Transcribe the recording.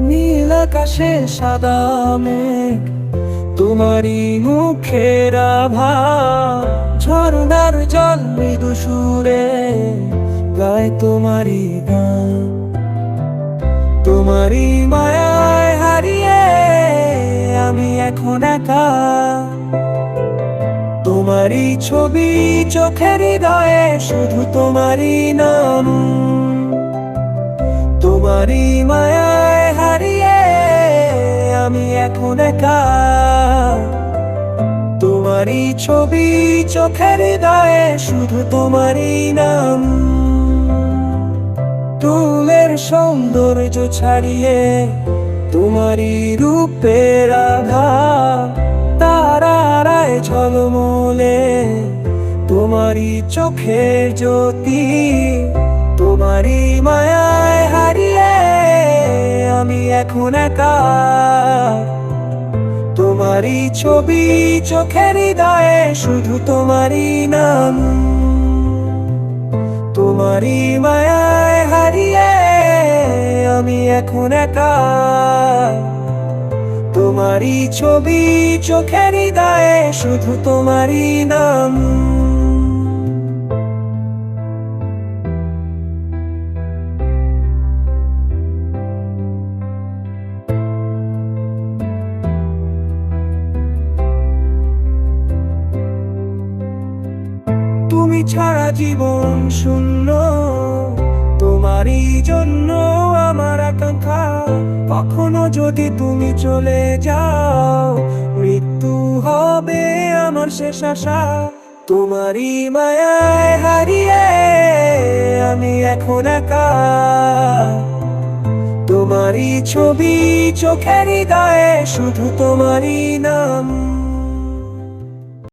নীল আকাশে সাদা মেঘ, তোমারই মুখের আভা, ঝর্ণার জল মৃদু সুরে গায় তোমারই গান। তোমারই মায়ায় হারিয়ে আমি এখন একা। তোমারই ছবি চোখের হৃদয়ে শুধু তোমারই নাম। তোমারই মায়ায় হারিয়ে আমি এখন একা। তোমারই ছবি চোখের হৃদয়ে শুধু তোমারই নাম। তুলের সৌন্দর্য ছাড়িয়ে তোমারই রূপের আধা তারারায় ঝলমলে তোমারই চোখের জ্যোতি। তোমারই মায়ায় এখন একা। তোমারই ছবি চোখের হৃদয়ে, শুধু তোমারই নাম। তোমারই মায়ায় হারিয়ে আমি এখন একা। তোমারই ছবি চোখের হৃদয়ে, শুধু তোমারই নাম। তুমি ছাড়া জীবন শূন্য। তোমারই জন্য আমার আকাঙ্ক্ষা। কখনো যদি তুমি চলে যাও, মৃত্যু হবে আমার শেষ আশা। তোমারই মায়ায় হারিয়ে আমি এখন একা। তোমারই ছবি চোখের হৃদয়ে শুধু তোমারই নাম।